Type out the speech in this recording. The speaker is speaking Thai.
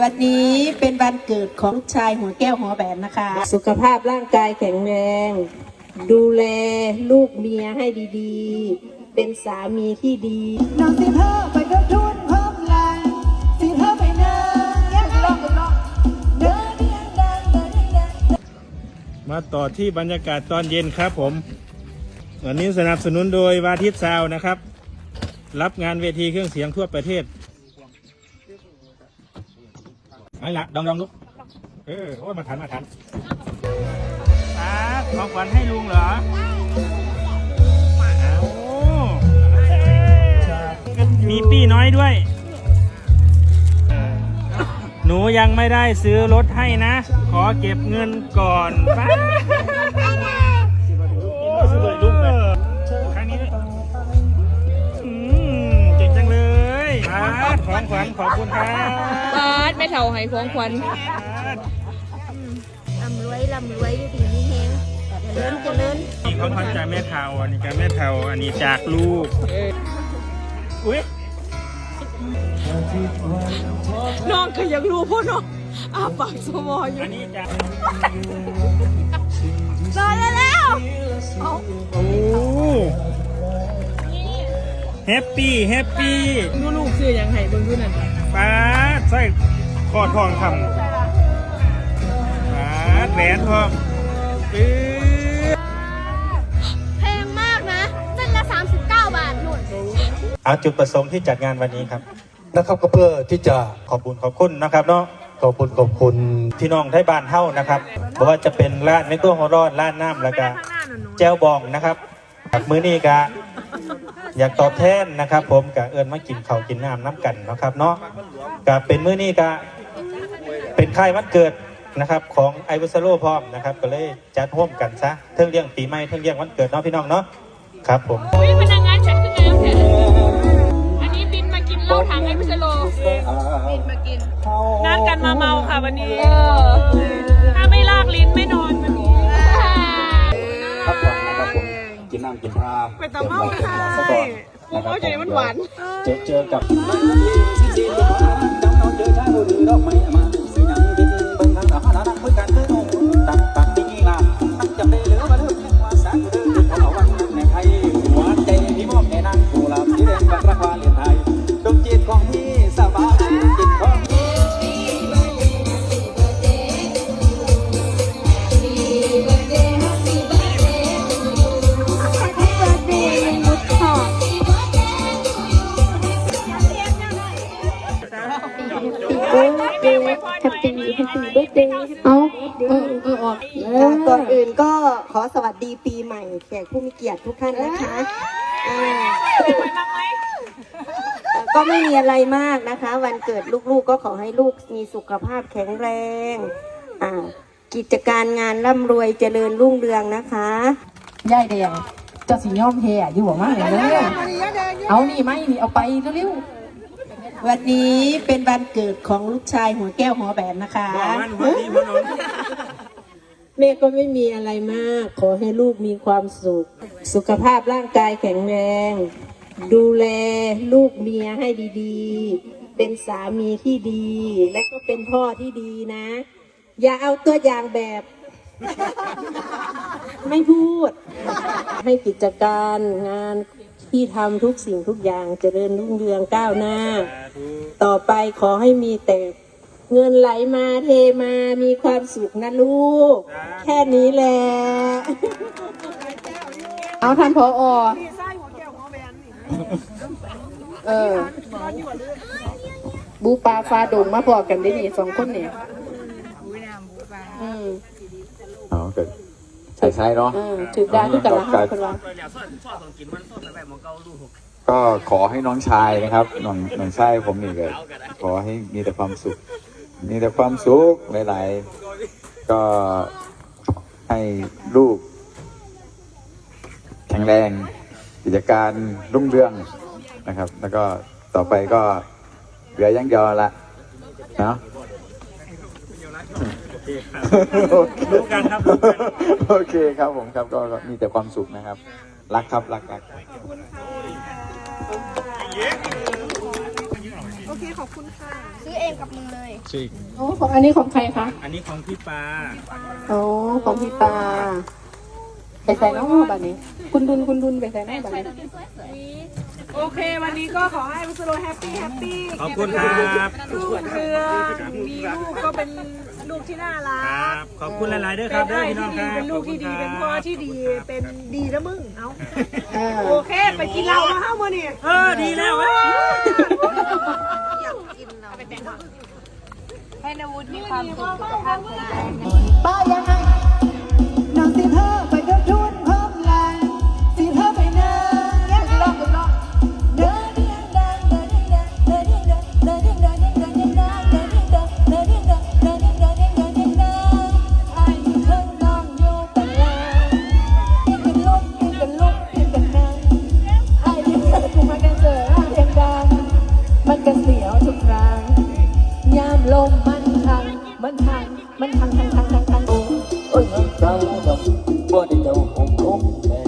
วันนี้เป็นวันเกิดของลูกชายหัวแก้วหัวแหวนนะคะ สุขภาพร่างกายแข็งแรง ดูแลลูกเมียให้ดีๆ เป็นสามีที่ดีน้องสิเธอไปกับทุนพร้อมลายสิเธอไปเดินยังลองลองเดินยังดังเดินยังดังมาต่อที่บรรยากาศตอนเย็นครับผม วันนี้สนับสนุนโดยวาทิตซาวน์นะครับ รับงานเวทีเครื่องเสียงทั่วประเทศ ไอ้ละดองดองลุกเออโอ้ยมาทันมาทันตาของขวัญให้ลุงเหรอเอามีปี้น้อยด้วย หนูยังไม่ได้ซื้อรถให้นะ ขอเก็บเงินก่อนป้า ของขวัญขอบคุณครับบาดไม่เท่าให้ของขวัญลำรวยลำรวยอยู่ดีนี่เฮงเจริญเจริญนี่ของขวัญจากแม่เทาอันนี้จากแม่เทาอันนี้จากลูกอุ้ยน้องก็ยังรู้พ่อน้องอาปากสมออยู่อันนี้จากรอแล้ว แฮปปี้แฮปปี้ดูลูกซื้อยังไงเบิ่งดูนั่นป้าดใส่คอทองคำป้าดแหวนทองปื๊ดแพงมากนะเส้นละ 39 บาทหนุนเอาจุดประสงค์ที่จัดงานวันนี้ครับ นะครับก็เพื่อที่จะขอบคุณขอบคุณนะครับเนาะขอบคุณขอบคุณพี่น้องไทยบ้านเฮ้านะครับเพราะว่าจะเป็นร้านในตัวหัวร้อนร้านน้ำแล้วก็แจ้วบองนะครับครับมื้อนี้ก็อยากตอบแทนนะครับ ผมกับเอิญมากินข้าวกินน้ำน้ำกันนะครับเนาะก็เป็นมื้อนี้ก็เป็นค่ายวันเกิดนะครับของไอว s โลพร้อมนะครับ ก็เลยจัดร่วมกันซะเทิงเลี้ยงปีใหม่เทิงเลี้ยงวันเกิดเนาะพี่น้องเนาะครับผมอุ้ยพนักงานฉันคืองามแท้อันนี้บินมากินเหล้าถังไอ้พิชโลบินมากินนัดกันมาเมาค่ะวันนี้ถ้าไม่ลากลิ้นไม่นอนวันนี้ กินน้ำกินท่าไปตะเมาเติมค่ะน้ำซะก่อนนะคโอ้รับยใจมันหวาน เจอเจอกับ เอาเออเออออกค่ะก่อนอื่นก็ขอสวัสดีปีใหม่แขกผู้มีเกียรติทุกท่านนะคะอ่าก็ไม่มีอะไรมากนะคะ วันเกิดลูกๆก็ขอให้ลูกมีสุขภาพแข็งแรงอ่ากิจการงานร่ำรวยเจริญรุ่งเรืองนะคะยายแดงเจ้าสิยอมแพ้อยู่บ่มากเลยเด้อเอานี่ไหมนี่เอาไปเร็ว วันนี้เป็นวันเกิดของลูกชายหัวแก้วหัวแหวนนะคะ บอกมันหัวดีหัวหนอนแม่ก็ไม่มีอะไรมาก ขอให้ลูกมีความสุข สุขภาพร่างกายแข็งแรง ดูแลลูกเมียให้ดีๆ เป็นสามีที่ดี และก็เป็นพ่อที่ดีนะ อย่าเอาตัวอย่างแบบ ไม่พูด ให้กิจการงานที่ทำทุกสิ่งทุกอย่างเจริญรุ่งเรืองก้าวหน้า ต่อไปขอให้มีแต่เงินไหลมาเทมามีความสุขนะลูก แค่นี้แหละๆเอาท่านพออเออบูปลาฟ้าดงมาพอกันได้นี่สองคนเนี่ยอืมอ๋อเกิดใช่ใช่เนาะ เออถือดาที่กันละห้าคนว่าก็ขอให้น้องชายนะครับน้องน้องชายผมนี่ก็ขอให้มีแต่ความสุข มีแต่ความสุขหลายๆก็ให้ลูก แข็งแรง กิจการรุ่งเรืองนะครับ แล้วก็ต่อไปก็เหลือยังยอละเนาะ รู้กันครับรู้กันโอเคครับผมครับก็ก็มีแต่ความสุขนะครับ รักครับรักรักโอเคเคขอบคุณค่ะ ซื้อเองกับมือเลยโอ้ของอันนี้ของใครคะอันนี้ของพี่ปาอ๋อของพี่ปาไปใส่น้องบัดนี้ คุณดุนคุณดุนไปใส่น้องบัดนี้โอเค วันนี้ก็ขอให้วิสโลแฮปปี้แฮปปี้ขอบคุณครับลูกเรือมีลูกก็เป็น ลูกที่น่ารัครักบขอบคุณหลายๆด้วยครับเป็นเด้อได้พี่น้องที่คดีรับเป็นลูกที่ดีเป็นพ่อที่ดีเป็นดีนะมึงเอาเออโอเคไปกินเหล้ามาห้ามือนี่เออดีแล้วเว้ยป้ายังไง มันทังทังทังทังทังโอ้ยเจ้าดำบ่ได้เจ้าคงคงแต่